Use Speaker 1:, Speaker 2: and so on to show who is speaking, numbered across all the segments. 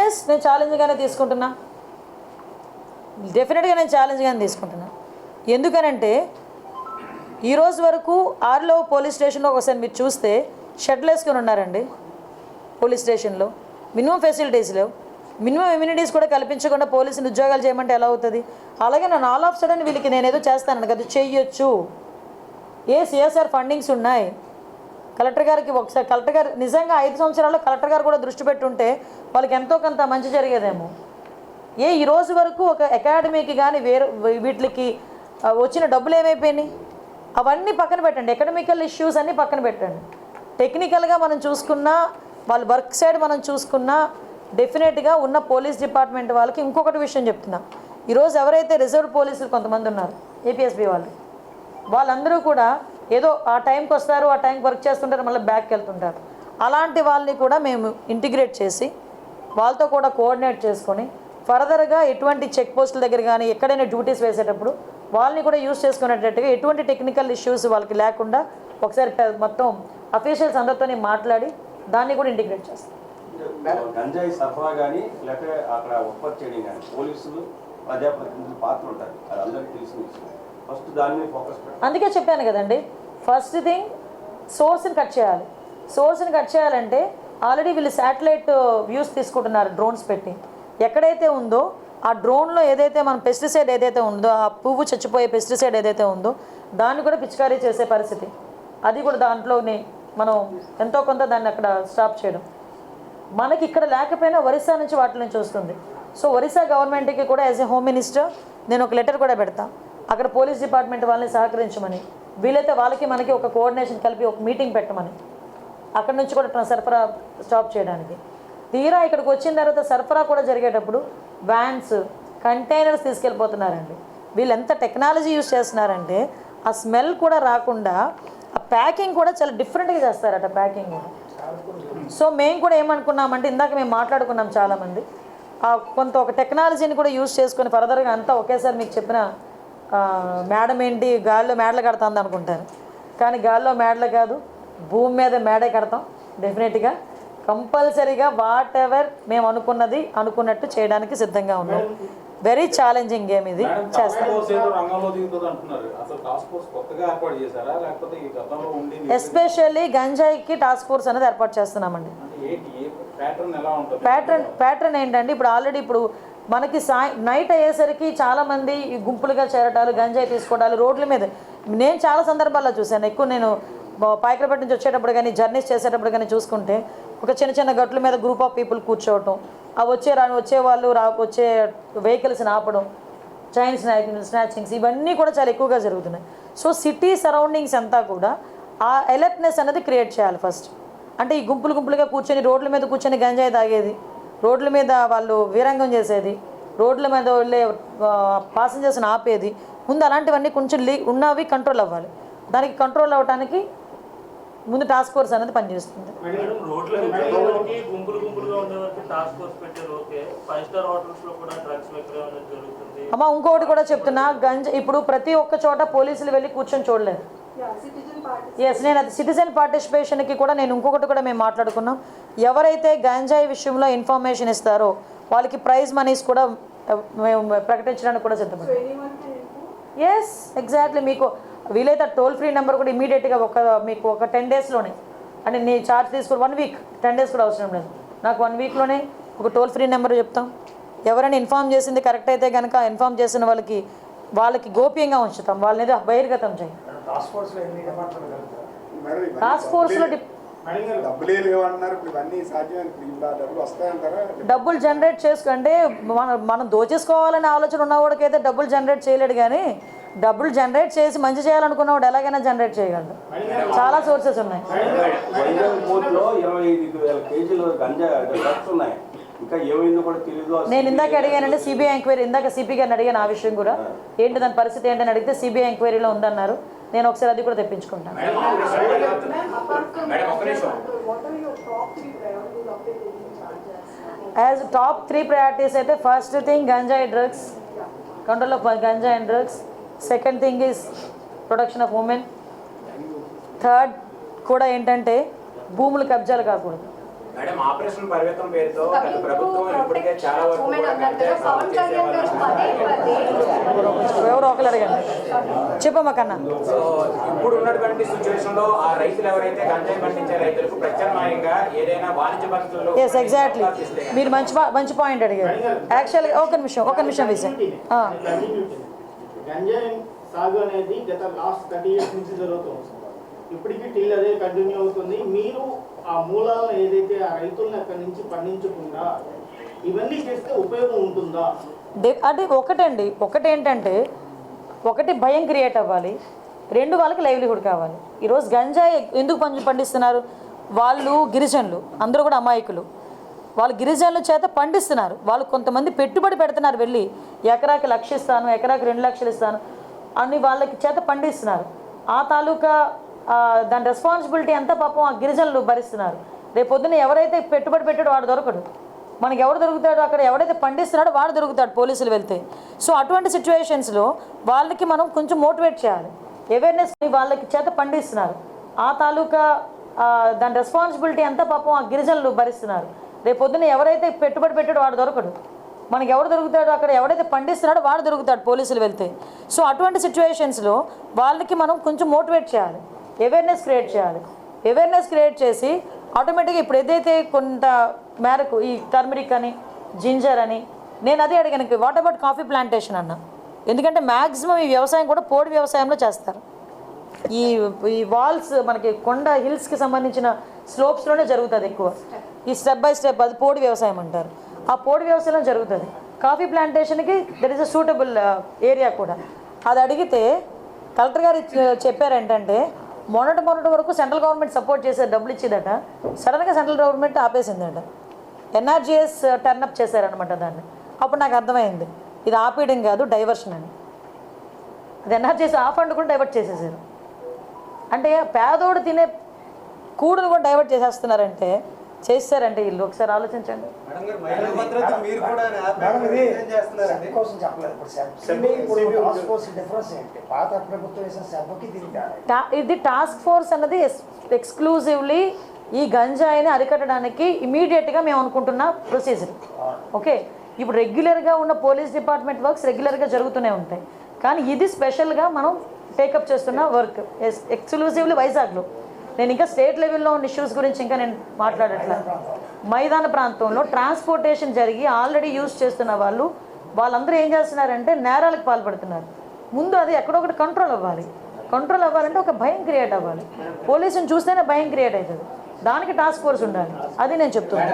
Speaker 1: Yes నేను ఛాలెంజ్గానే తీసుకుంటున్నా. డెఫినెట్గా నేను ఛాలెంజ్గానే తీసుకుంటున్నా. ఎందుకనంటే ఈరోజు వరకు ఆర్లో పోలీస్ స్టేషన్లో ఒకసారి మీరు చూస్తే షెడ్లు వేసుకొని ఉన్నారండి పోలీస్ స్టేషన్లో. మినిమం ఫెసిలిటీస్ లేవు. మినిమం ఇమ్యూనిటీస్ కూడా కల్పించకుండా పోలీసులు ఉద్యోగాలు చేయమంటే ఎలా అవుతుంది? అలాగే నన్ను ఆల్ ఆఫ్ సడన్ వీళ్ళకి నేను ఏదో చేస్తాను కదా చెయ్యొచ్చు. ఏ సిఎస్ఆర్ ఫండింగ్స్ ఉన్నాయి. కలెక్టర్ గారికి ఒకసారి కలెక్టర్ గారు నిజంగా ఐదు సంవత్సరాల్లో కలెక్టర్ గారు కూడా దృష్టి పెట్టుంటే వాళ్ళకి ఎంతో కొంత మంచి జరిగేదేమో. ఏ ఈ రోజు వరకు ఒక అకాడమీకి కానీ వేరే వీటికి వచ్చిన డబ్బులు ఏమైపోయినాయి? అవన్నీ పక్కన పెట్టండి. ఎకడమికల్ ఇష్యూస్ అన్నీ పక్కన పెట్టండి. టెక్నికల్గా మనం చూసుకున్నా వాళ్ళ వర్క్ సైడ్ మనం చూసుకున్నా డెఫినెట్గా ఉన్న పోలీస్ డిపార్ట్మెంట్ వాళ్ళకి ఇంకొకటి విషయం చెప్తున్నా. ఈరోజు ఎవరైతే రిజర్వ్ పోలీసులు కొంతమంది ఉన్నారు ఏపీఎస్బీ వాళ్ళు వాళ్ళందరూ కూడా ఏదో ఆ టైంకి వస్తారు ఆ టైంకి వర్క్ చేస్తుంటారు మళ్ళీ బ్యాక్కి వెళ్తుంటారు. అలాంటి వాళ్ళని కూడా మేము ఇంటిగ్రేట్ చేసి వాళ్ళతో కూడా కోఆర్డినేట్ చేసుకొని ఫర్దర్గా ఎటువంటి చెక్ పోస్టుల దగ్గర కానీ ఎక్కడైనా డ్యూటీస్ వేసేటప్పుడు వాళ్ళని కూడా యూజ్ చేసుకునేటట్టుగా ఎటువంటి టెక్నికల్ ఇష్యూస్ వాళ్ళకి లేకుండా ఒకసారి మొత్తం అఫీషియల్స్ అందరితో మాట్లాడి దాన్ని కూడా ఇంటిగ్రేట్ చేస్తాం.
Speaker 2: గంజాయి సరఫరా కానీ లేకపోతే అక్కడ ఉత్పత్తి చేయడం కానీ పోలీసులు ప్రజాప్రతినిధుల పాత్ర ఉంటుంది అది అందరికీ తెలిసిన విషయం. ఫస్ట్ దాని మీద ఫోకస్ పెట్టాలి.
Speaker 1: అందుకే చెప్పాను కదండి ఫస్ట్ థింగ్ సోర్స్ని కట్ చేయాలి. సోర్స్ని కట్ చేయాలంటే ఆల్రెడీ వీళ్ళు శాటిలైట్ uh, వ్యూస్ తీసుకుంటున్నారు డ్రోన్స్ పెట్టి. ఎక్కడైతే ఉందో ఆ డ్రోన్లో ఏదైతే మన పెస్టిసైడ్ ఏదైతే ఉందో ఆ పువ్వు చచ్చిపోయే పెస్టిసైడ్ ఏదైతే ఉందో దాన్ని కూడా పిచికారీ చేసే పరిస్థితి. అది కూడా దాంట్లోనే మనం ఎంతో కొంత దాన్ని అక్కడ స్టాప్ చేయడం. మనకి ఇక్కడ లేకపోయినా ఒరిస్సా నుంచి వాటి నుంచి వస్తుంది. సో ఒరిస్సా గవర్నమెంట్కి కూడా యాజ్ ఎ హోమ్ మినిస్టర్ నేను ఒక లెటర్ కూడా పెడతా. అక్కడ పోలీస్ డిపార్ట్మెంట్ వాళ్ళని సహకరించమని. వీలైతే వాళ్ళకి మనకి ఒక కోఆర్డినేషన్ కలిపి ఒక మీటింగ్ పెట్టమని. అక్కడ నుంచి కూడా సరఫరా స్టాప్ చేయడానికి. తీరా ఇక్కడికి వచ్చిన తర్వాత సరఫరా కూడా జరిగేటప్పుడు వ్యాన్స్ కంటైనర్స్ తీసుకెళ్ళిపోతున్నారండి. వీళ్ళు ఎంత టెక్నాలజీ యూస్ చేస్తున్నారంటే ఆ స్మెల్ కూడా రాకుండా ఆ ప్యాకింగ్ కూడా చాలా డిఫరెంట్గా చేస్తారట ప్యాకింగ్ సో మేము కూడా ఏమనుకున్నామంటే ఇందాక మేము మాట్లాడుకున్నాం చాలామంది ఆ కొంత ఒక టెక్నాలజీని కూడా యూజ్ చేసుకొని ఫర్దర్గా అంతా ఒకేసారి మీకు చెప్పిన మేడం ఏంటి గాల్లో మేడలు కడతాంది అనుకుంటారు కానీ గాల్లో మేడలు కాదు భూమి మీద మేడే కడతాం డెఫినెట్గా కంపల్సరీగా వాట్ ఎవర్ మేము అనుకున్నది అనుకున్నట్టు చేయడానికి సిద్ధంగా ఉన్నాం. వెరీ ఛాలెంజింగ్ గేమ్ ఇది. చేస్తాం ఎస్పెషల్లీ గంజాయికి టాస్క్ ఫోర్స్ అనేది ఏర్పాటు చేస్తున్నామండి.
Speaker 3: ప్యాటర్న్
Speaker 1: ప్యాటర్న్ ఏంటంటే ఇప్పుడు ఆల్రెడీ ఇప్పుడు మనకి సాయ నైట్ అయ్యేసరికి చాలామంది ఈ గుంపులుగా చేరటాలు గంజాయి తీసుకోవడాలు రోడ్ల మీద. నేను చాలా సందర్భాల్లో చూశాను. ఎక్కువ నేను బ- పాయకరపేట నుంచి వచ్చేటప్పుడు కానీ జర్నీస్ చేసేటప్పుడు కానీ చూసుకుంటే ఒక చిన్న చిన్న గట్ల మీద గ్రూప్ ఆఫ్ పీపుల్ కూర్చోవటం ఆ వచ్చే రా వచ్చే వాళ్ళు రా వచ్చే వెహికల్స్ని ఆపడం చైన్ స్నాక్ స్నాచింగ్స్ ఇవన్నీ కూడా చాలా ఎక్కువగా జరుగుతున్నాయి. సో సిటీ సరౌండింగ్స్ అంతా కూడా ఆ అలర్ట్నెస్ అనేది క్రియేట్ చేయాలి ఫస్ట్ అంటే ఈ గుంపులు గుంపులుగా కూర్చొని రోడ్ల మీద కూర్చొని గంజాయి తాగేది రోడ్ల మీద వాళ్ళు వీరంగం చేసేది రోడ్ల మీద వెళ్ళే పాసెంజర్స్ని ఆపేది. ముందు అలాంటివన్నీ కొంచెం లీ ఉన్నవి కంట్రోల్ అవ్వాలి. దానికి కంట్రోల్ అవ్వడానికి ముందు టాస్క్ ఫోర్స్ అనేది పనిచేస్తుంది. అమ్మ ఇంకొకటి కూడా చెప్తున్నా గంజ ఇప్పుడు ప్రతి ఒక్క చోట పోలీసులు వెళ్ళి కూర్చొని చూడలేదు. ఎస్ నేను అది సిటిజన్ పార్టిసిపేషన్కి కూడా నేను ఇంకొకటి కూడా మేము మాట్లాడుకున్నాం. ఎవరైతే గంజాయి విషయంలో ఇన్ఫర్మేషన్ ఇస్తారో వాళ్ళకి ప్రైజ్ మనీస్ కూడా మేము ప్రకటించడానికి కూడా సిద్ధపడ్డాం. ఎస్ ఎగ్జాక్ట్లీ మీకు వీలైతే టోల్ ఫ్రీ నెంబర్ కూడా ఇమీడియట్గా ఒక మీకు ఒక టెన్ డేస్లోనే అంటే నీ చార్జ్ తీసుకుని వన్ వీక్ టెన్ డేస్ కూడా అవసరం లేదు. నాకు వన్ వీక్లోనే ఒక టోల్ ఫ్రీ నెంబర్ చెప్తాం. ఎవరైనా ఇన్ఫామ్ చేసింది కరెక్ట్ అయితే కనుక ఇన్ఫామ్ చేసిన వాళ్ళకి వాళ్ళకి గోప్యంగా ఉంచుతాం. వాళ్ళని బహిర్గతం చేయం.
Speaker 4: టాస్క్ ఫోర్స్లో ఎన్ని
Speaker 1: టాస్క్
Speaker 4: డబ్బులే-
Speaker 3: మేడం గారు
Speaker 4: డబ్బులే లేవన్నారు ఇప్పుడు ఇవన్నీ సాధ్యమైన ఇప్పుడు ఇలా డబ్బులు వస్తాయంటారా?
Speaker 1: డబ్బులు జనరేట్ చేసుకుంటే మనం మనం దోచేసుకోవాలనే ఆలోచన ఉన్నవాడికైతే డబ్బులు జనరేట్ చేయలేడు కానీ డబ్బులు జనరేట్ చేసి మంచి చేయాలనుకున్నవాడు ఎలాగైనా జనరేట్ చేయగలడు. చాలా సోర్సెస్ ఉన్నాయి. నేను ఇందాక అడిగానంటే సిబిఐ ఎంక్వైరీ ఇందాక సిపి గారిని అడిగాను ఆ విషయం కూడా. ఏంటి దాని పరిస్థితి ఏంటని అడిగితే సిబిఐ ఎంక్వైరీలో ఉందన్నారు. నేను ఒకసారి అది కూడా తెప్పించుకుంటాను. యాజ్ టాప్ త్రీ ప్రయారిటీస్ అయితే ఫస్ట్ థింగ్ గంజాయి డ్రగ్స్ కంట్రోల్ ఆఫ్ గంజాయి and drugs second thing is production of women third కూడా ఏంటంటే భూములు కబ్జాలు కాకూడదు.
Speaker 5: మేడం ఆపరేషన్ పరివేతం పేరుతో గత ప్రభుత్వం ఇప్పటికే చాలా వరకు
Speaker 1: ఎవరో ఒకరు అడగండి. చెప్పమ్మా కన్నా.
Speaker 5: సో ఇప్పుడు ఉన్నటువంటి సిచ్యువేషన్లో ఆ రైతులు ఎవరైతే గంజాయి పండించే రైతులకు ప్రత్యామ్నాయంగా ఏదైనా వాణిజ్య పంటల్లో
Speaker 1: ఎస్ ఎగ్జాక్ట్లీ మీరు మంచి మంచి పాయింట్ అడిగారు. యాక్చువల్గా ఒక నిమిషం ఒక నిమిషం విజయ్ ఆ,
Speaker 6: గంజాయి సాగు అనేది గత లాస్ట్ థర్టీ ఇయర్స్ నుంచి జరుగుతుంది ఇప్పటికీ టిల్ అదే కంటిన్యూ అవుతుంది. మీరు ఆ మూలాలను ఏదైతే ఆ రైతులను అక్కడి నుంచి పండించకుండా ఇవన్నీ చేస్తే ఉపయోగం ఉంటుందా?
Speaker 1: అది ఒకటండి. ఒకటేంటంటే ఒకటి భయం క్రియేట్ అవ్వాలి. రెండు వాళ్ళకి లైవ్లీహుడ్ కావాలి. ఈరోజు గంజాయి ఎందుకు పండి పండిస్తున్నారు? వాళ్ళు గిరిజనులు అందరూ కూడా అమాయకులు. వాళ్ళు గిరిజనుల చేత పండిస్తున్నారు. వాళ్ళు కొంతమంది పెట్టుబడి పెడుతున్నారు వెళ్ళి. ఎకరాకి లక్ష ఇస్తాను ఎకరాకి రెండు లక్షలు ఇస్తాను అని వాళ్ళకి చేత పండిస్తున్నారు. ఆ తాలూకా దాని రెస్పాన్సిబిలిటీ ఎంత పాపం ఆ గిరిజనులు భరిస్తున్నారు. రేపు పొద్దున్న ఎవరైతే పెట్టుబడి పెట్టాడో వాడు దొరకడు. మనకి ఎవరు దొరుకుతాడో అక్కడ ఎవడైతే పండిస్తున్నాడో వాడు దొరుకుతాడు పోలీసులు వెళ్తే. సో అటువంటి సిచ్యువేషన్స్లో వాళ్ళకి మనం కొంచెం మోటివేట్ చేయాలి. అవేర్నెస్ వాళ్ళకి చేత పండిస్తున్నారు. ఆ తాలూకా దాని రెస్పాన్సిబిలిటీ ఎంత పాపం ఆ గిరిజనులు భరిస్తున్నారు. రేపు పొద్దున్న ఎవరైతే పెట్టుబడి పెట్టాడో వాడు దొరకడు. మనకి ఎవరు దొరుకుతాడో అక్కడ ఎవడైతే పండిస్తున్నాడో వాడు దొరుకుతాడు పోలీసులు వెళ్తే. సో అటువంటి సిచ్యువేషన్స్లో వాళ్ళకి మనం కొంచెం మోటివేట్ చేయాలి. అవేర్నెస్ క్రియేట్ చేయాలి. అవేర్నెస్ క్రియేట్ చేసి ఆటోమేటిక్గా ఇప్పుడు ఏదైతే కొంత మేరకు ఈ టర్మరిక్ అని జింజర్ అని నేను అదే అడిగాను వాట్ అబౌట్ కాఫీ ప్లాంటేషన్ అన్న. ఎందుకంటే మ్యాక్సిమం ఈ వ్యవసాయం కూడా పోడి వ్యవసాయంలో చేస్తారు. ఈ ఈ వాల్స్ మనకి కొండ హిల్స్కి సంబంధించిన స్లోప్స్లోనే జరుగుతుంది ఎక్కువ. ఈ స్టెప్ బై స్టెప్ అది పోడి వ్యవసాయం అంటారు. ఆ పోడి వ్యవసాయం జరుగుతుంది. Coffee ప్లాంటేషన్కి there is a suitable area కూడా. అది అడిగితే కలెక్టర్ గారు uh, చెప్పారు ఏంటంటే మొన్నటి మొన్నటి వరకు సెంట్రల్ గవర్నమెంట్ సపోర్ట్ చేసే డబ్బులు ఇచ్చేదట. సడన్గా సెంట్రల్ గవర్నమెంట్ ఆపేసిందట. ఎన్ఆర్జీఎస్ టర్నప్ చేశారనమాట దాన్ని. అప్పుడు నాకు అర్థమైంది. ఇది ఆపేయడం కాదు డైవర్షన్ అని. అది ఎన్ఆర్జీఎస్ ఆ ఫండ్ కూడా డైవర్ట్ చేసేసారు. అంటే పేదోడు తినే కూడును కూడా డైవర్ట్ చేసేస్తున్నారంటే చేస్తారంటే వీళ్ళు. ఒకసారి ఆలోచించండి.
Speaker 7: ఇది టాస్క్ ఫోర్స్
Speaker 1: అన్నది ఎక్స్క్లూజివ్లీ ఈ గంజాయిని అరికట్టడానికి ఇమీడియట్గా మేము అనుకుంటున్న ప్రొసీజర్ ఓకే ఇప్పుడు రెగ్యులర్గా ఉన్న పోలీస్ డిపార్ట్మెంట్ వర్క్స్ రెగ్యులర్గా జరుగుతూనే ఉంటాయి. కానీ ఇది స్పెషల్గా మనం టేకప్ చేస్తున్న వర్క్ ఎక్స్క్లూజివ్లీ వైజాగ్లో. నేను ఇంకా స్టేట్ లెవెల్లో ఉన్న ఇష్యూస్ గురించి ఇంకా నేను మాట్లాడట్లే. మైదాన ప్రాంతంలో ట్రాన్స్పోర్టేషన్ జరిగి ఆల్రెడీ యూజ్ చేస్తున్న వాళ్ళు వాళ్ళందరూ ఏం చేస్తున్నారంటే నేరాలకు పాల్పడుతున్నారు. ముందు అది ఎక్కడొకటి కంట్రోల్ అవ్వాలి. కంట్రోల్ అవ్వాలంటే ఒక భయం క్రియేట్ అవ్వాలి. పోలీసుని చూస్తేనే భయం క్రియేట్ అవుతుంది. దానికి టాస్క్ ఫోర్స్ ఉండాలి. అది నేను చెప్తున్నాను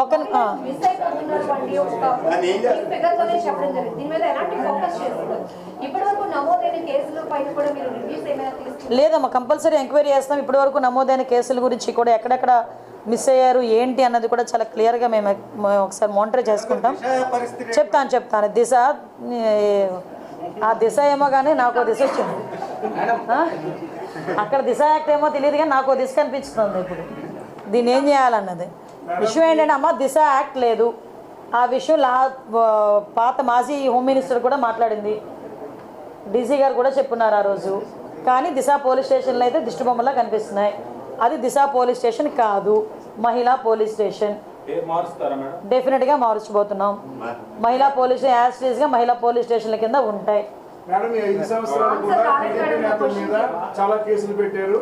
Speaker 1: ఒక ఆ.
Speaker 8: మిస్ అయిపోతున్నటువంటి ఒక
Speaker 4: దాన్ని ఏం చేస్తారు?
Speaker 8: ఫిగర్తోనే చెప్పడం జరిగింది. దీని మీద ఎలాంటి ఫోకస్ చేస్తున్నారు ఇప్పటి వరకు నమోదైన కేసుల పైన కూడా మీరు రివ్యూస్ ఏమైనా తీసుకున్నారు?
Speaker 1: లేదమ్మా కంపల్సరీ ఎంక్వైరీ చేస్తాం. ఇప్పటివరకు నమోదైన కేసుల గురించి కూడా ఎక్కడెక్కడ మిస్ అయ్యారు ఏంటి అన్నది కూడా చాలా క్లియర్గా మేము మేము ఒకసారి మానిటర్ చేసుకుంటాం. చెప్తాను చెప్తాను. దిశ ఆ దిశ ఏమో కానీ నాకు దిశ వచ్చింది? అక్కడ దిశ యాక్ట్ ఏమో తెలియదు కానీ నాకు దిశ కనిపిస్తుంది ఇప్పుడు. దీన్ని ఏం చేయాలన్నది? విషయం ఏంటంటే అమ్మ దిశ యాక్ట్ లేదు. ఆ విషయం లా పాత మాజీ హోమ్ మినిస్టర్ కూడా మాట్లాడింది. డీసీ గారు కూడా చెప్పున్నారు ఆ రోజు. కానీ దిశ పోలీస్ స్టేషన్లో అయితే దిష్టి బొమ్మలా కనిపిస్తున్నాయి. అది దిశ పోలీస్ స్టేషన్ కాదు మహిళా పోలీస్ స్టేషన్. డెఫినెట్గా మార్చబోతున్నాం మహిళా పోలీస్ యాస్టీస్గా మహిళా పోలీస్ స్టేషన్ల కింద ఉంటాయి.
Speaker 9: మేడం ఈ ఐదు సంవత్సరాలు కూడా టీడీపీ నేతల మీద చాలా కేసులు పెట్టారు.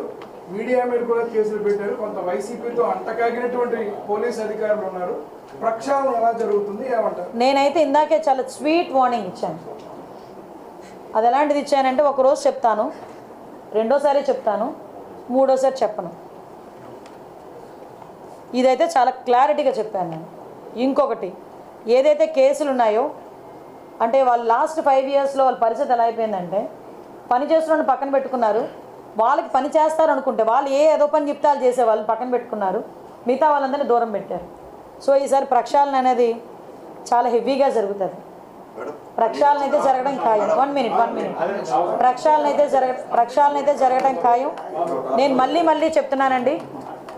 Speaker 9: మీడియా మీద కూడా కేసులు పెట్టారు. కొంత వైసీపీతో అంటకాగినటువంటి పోలీస్ అధికారులు ఉన్నారు. ప్రక్షాళన ఎలా జరుగుతుంది? ఏమంటారు?
Speaker 1: నేనైతే ఇందాకే చాలా స్వీట్ వార్నింగ్ ఇచ్చాను. అది ఎలాంటిది ఇచ్చానంటే ఒక రోజు చెప్తాను. రెండోసారి చెప్తాను. మూడోసారి చెప్పను. ఇదైతే చాలా క్లారిటీగా చెప్పాను నేను. ఇంకొకటి ఏదైతే కేసులు ఉన్నాయో అంటే వాళ్ళు లాస్ట్ ఫైవ్ ఇయర్స్లో వాళ్ళ పరిస్థితి ఎలా అయిపోయిందంటే పని చేస్తున్న పక్కన పెట్టుకున్నారు. వాళ్ళకి పని చేస్తారు అనుకుంటే వాళ్ళు ఏ ఏదో పని చెప్తే వాళ్ళు చేసే వాళ్ళని పక్కన పెట్టుకున్నారు. మిగతా వాళ్ళందరినీ దూరం పెట్టారు. సో ఈసారి ప్రక్షాళన అనేది చాలా హెవీగా జరుగుతుంది. ప్రక్షాళన అయితే జరగడం ఖాయం. వన్ మినిట్ వన్ మినిట్ ప్రక్షాళన అయితే జరగ ప్రక్షాళన అయితే జరగడం ఖాయం. నేను మళ్ళీ మళ్ళీ చెప్తున్నానండి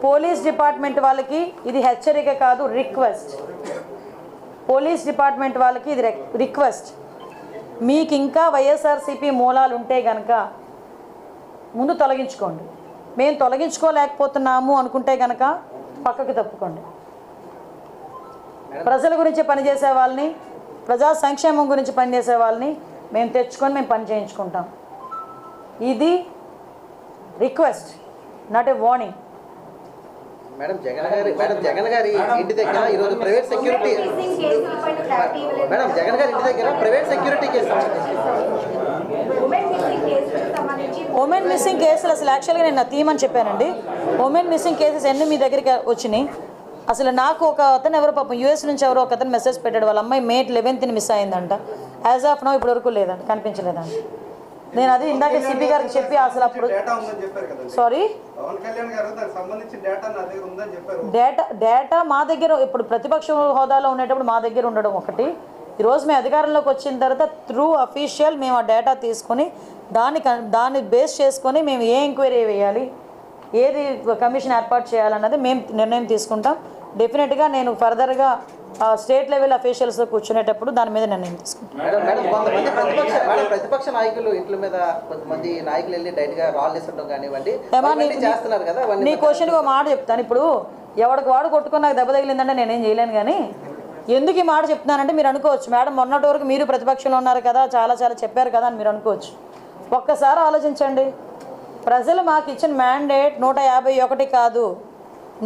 Speaker 1: పోలీస్ డిపార్ట్మెంట్ వాళ్ళకి ఇది హెచ్చరిక కాదు రిక్వెస్ట్. పోలీస్ డిపార్ట్మెంట్ వాళ్ళకి ఇది రిక్వెస్ట్ మీకు ఇంకా వైఎస్ఆర్సీపీ మూలాలు ఉంటే కనుక ముందు తొలగించుకోండి. మేము తొలగించుకోలేకపోతున్నాము అనుకుంటే కనుక పక్కకి తప్పుకోండి. ప్రజల గురించి పనిచేసే వాళ్ళని ప్రజా సంక్షేమం గురించి పనిచేసే వాళ్ళని మేము తెచ్చుకొని మేము పని చేయించుకుంటాం. ఇది request not a warning
Speaker 10: madam Jagan గారి మేడం జగన్ గారి ఇంటి దగ్గర ఈరోజు ప్రైవేట్ సెక్యూరిటీ మేడం జగన్ గారి ఇంటి దగ్గర private security case
Speaker 8: women missing
Speaker 1: కేసులు అసలు యాక్చువల్గా నేను నా తీయమని చెప్పానండి. ఉమెన్ మిస్సింగ్ కేసెస్ ఎన్ని మీ దగ్గరికి వచ్చినాయి? అసలు నాకు ఒక అతను ఎవరో పాపం యూఎస్ నుంచి ఎవరో ఒక అతను మెసేజ్ పెట్టాడు. వాళ్ళ అమ్మాయి మే లెవెన్త్ని మిస్ అయిందంట. యాజ్ ఆఫ్ నో ఇప్పటి వరకు లేదంట కనిపించలేదంట. నేను అది ఇందాక సిపి గారికి చెప్పి అసలు అప్పుడు సారీ
Speaker 4: డేటా
Speaker 1: డేటా మా దగ్గర ఇప్పుడు ప్రతిపక్ష హోదాలో ఉండేటప్పుడు మా దగ్గర ఉండడం ఒకటి. ఈరోజు మేము అధికారంలోకి వచ్చిన తర్వాత త్రూ అఫీషియల్ మేము ఆ డేటా తీసుకొని దాన్ని దాన్ని బేస్ చేసుకొని మేము ఏ ఎంక్వైరీ వేయాలి ఏది కమిషన్ ఏర్పాటు చేయాలన్నది మేము నిర్ణయం తీసుకుంటాం. డెఫినెట్గా నేను ఫర్దర్గా స్టేట్ లెవెల్ అఫీషియల్స్తో కూర్చునేటప్పుడు దాని మీద నిర్ణయం తీసుకుంటాం.
Speaker 10: ప్రతిపక్ష నాయకులు ఇంట్ల మీద కొంతమంది నాయకులు వెళ్ళి రాళ్ళు ఇస్తుండడం కానివ్వండి. చేస్తున్నారు కదా
Speaker 1: నీ
Speaker 10: అవన్నీ
Speaker 1: క్వశ్చన్కి ఒక మాట చెప్తాను. ఇప్పుడు ఎవడికి వాడు కొట్టుకుని నాకు దెబ్బ తగిలిందంటే నేనేం చేయలేను కానీ ఎందుకు ఈ మాట చెప్తున్నానంటే మీరు అనుకోవచ్చు. మేడం మొన్నటి వరకు మీరు ప్రతిపక్షంలో ఉన్నారు కదా చాలా చాలా చెప్పారు కదా అని మీరు అనుకోవచ్చు. ఒక్కసారి ఆలోచించండి. ప్రజలు మాకు ఇచ్చిన మ్యాండేట్ నూట యాభై ఒకటి కాదు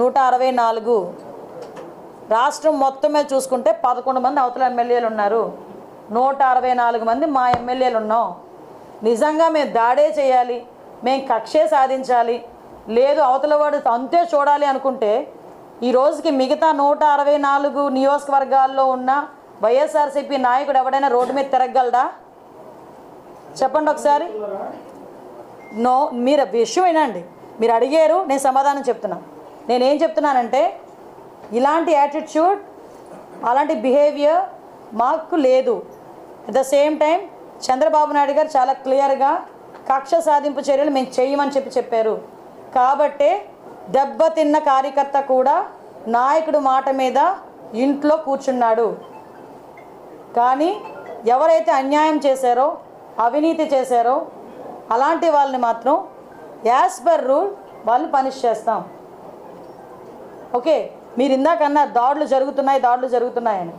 Speaker 1: నూట అరవై నాలుగు. రాష్ట్రం మొత్తం మీద చూసుకుంటే పదకొండు మంది అవతల ఎమ్మెల్యేలు ఉన్నారు. నూట అరవై నాలుగు మంది మా ఎమ్మెల్యేలు ఉన్నాం. నిజంగా మేము దాడే చేయాలి మేము కక్షే సాధించాలి లేదు అవతల వాడు అంతే చూడాలి అనుకుంటే ఈ రోజుకి మిగతా నూట అరవై నాలుగు నియోజకవర్గాల్లో ఉన్న వైఎస్ఆర్సీపీ నాయకుడు ఎవడైనా రోడ్డు మీద తిరగలడా చెప్పండి ఒకసారి. నో మీరు విషయం వినండి. మీరు అడిగారు నేను సమాధానం చెప్తున్నా. నేనేం చెప్తున్నానంటే ఇలాంటి యాటిట్యూడ్ అలాంటి బిహేవియర్ మాకు లేదు. At the same time Chandrababu Naidu garu చాలా క్లియర్గా కక్ష సాధింపు చర్యలు మేము చేయమని చెప్పి చెప్పారు. కాబట్టే దెబ్బతిన్న కార్యకర్త కూడా నాయకుడు మాట మీద ఇంట్లో కూర్చున్నాడు. కానీ ఎవరైతే అన్యాయం చేశారో అవినీతి చేశారో అలాంటి వాళ్ళని మాత్రం యాజ్ పర్ రూల్ వాళ్ళు పనిష్ చేస్తాం. ఓకే మీరు ఇందాక అన్నారు దాడులు జరుగుతున్నాయి దాడులు జరుగుతున్నాయని.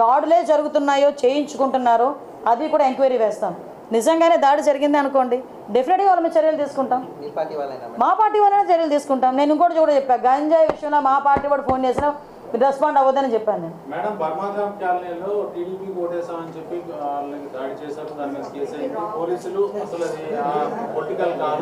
Speaker 1: దాడులే జరుగుతున్నాయో చేయించుకుంటున్నారో అది కూడా ఎంక్వైరీ వేస్తాం. నిజంగానే దాడి జరిగింది అనుకోండి డెఫినెట్గా వాళ్ళ మీద చర్యలు తీసుకుంటాం.
Speaker 10: మీ పార్టీ వాళ్ళైనా
Speaker 1: మా పార్టీ వాళ్ళనే చర్యలు తీసుకుంటాం. నేను ఇంకోటి కూడా చెప్పాను గంజాయి విషయంలో మా పార్టీ వాడు ఫోన్ చేసినా మీరు రెస్పాండ్ అవ్వద్దని చెప్పాను నేను.
Speaker 3: మేడం బర్మాగ్రామ్ కాలనీలో టీడీపీ ఓటేసామని చెప్పి వాళ్ళకి దాడి చేశారు. దాని మీద కేసు అయింది. పోలీసులు అసలు అది పొలిటికల్ కాదు